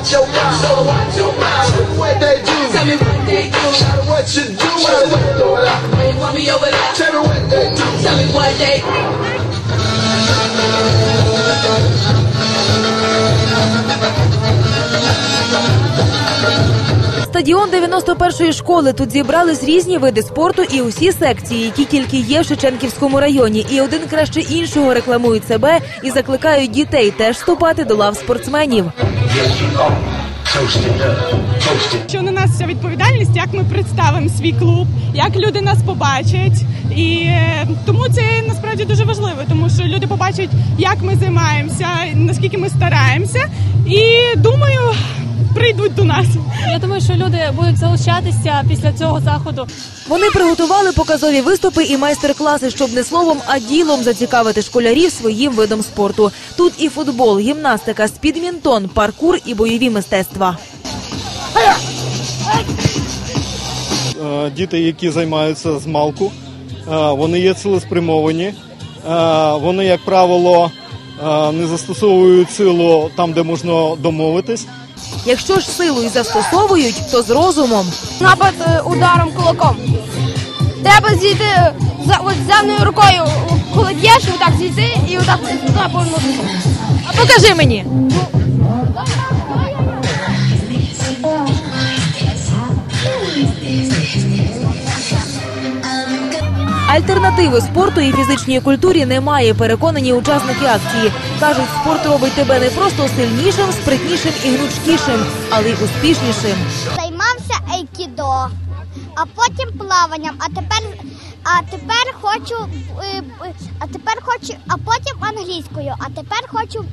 watch your mouth. So watch your mouth. Tell me what they do. Tell me what they do. Tell me what you do. Tell me what want me over there. Tell me what they do. Tell me what they do. Стадіон 91-ї школи. Тут зібрались різні види спорту і усі секції, які тільки є в Шевченківському районі. І один краще іншого рекламують себе і закликають дітей теж вступати до лав спортсменів. Що на нас вся відповідальність, як ми представимо свій клуб, як люди нас побачать. І е, тому це насправді дуже важливо, тому що люди побачать, як ми займаємося, наскільки ми стараємося, і думаю, прийдуть до нас. Я думаю, що люди будуть залишатися після цього заходу. Вони приготували показові виступи і майстер-класи, щоб не словом, а ділом зацікавити школярів своїм видом спорту. Тут і футбол, гімнастика, спідмінтон, паркур і бойові мистецтва. Е, діти, які займаються з малку, е, вони є цілеспрямовані. Е, Вони, як правило, не застосовують силу там, де можна домовитись. Якщо ж силу і застосовують, то з розумом. напад е, ударом кулаком. Треба зійти за от земною рукою, коли б'єш, отак зійти і отак повернутися. А покажи мені. Альтернативи спорту і фізичній культурі немає. Переконані учасники акції. кажуть, спорт робить тебе не просто сильнішим, спритнішим і гнучкішим, але й успішнішим. Займався айкідо, а потім плаванням. А тепер, а тепер хочу, е, а тепер хочу, а потім англійською. А тепер хочу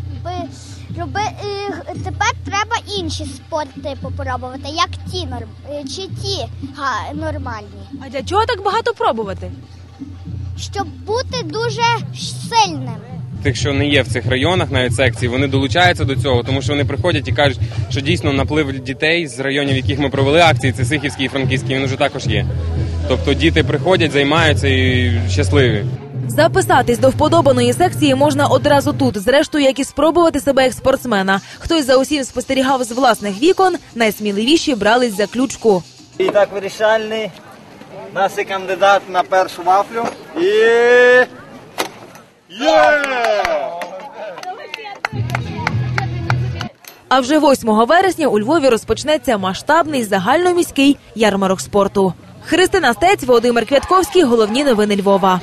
роби, е, тепер треба інші спорти попробувати, як ті норм, е, чи ті га, нормальні, А для чого так багато пробувати? Щоб бути дуже сильним. тих, що не є в цих районах, навіть секції, вони долучаються до цього, тому що вони приходять і кажуть, що дійсно наплив дітей з районів, в яких ми провели акції, це Сихівський і Франківський, він вже також є. Тобто діти приходять, займаються і щасливі. Записатись до вподобаної секції можна одразу тут, зрештою, як і спробувати себе як спортсмена. Хтось за усім спостерігав з власних вікон, найсміливіші брались за ключку. І так вирішальний. Наш кандидат на першу вафлю. І. А вже 8 вересня у Львові розпочнеться масштабний загальноміський ярмарок спорту. Христина Стець, Володимир Квятковський. Головні новини Львова.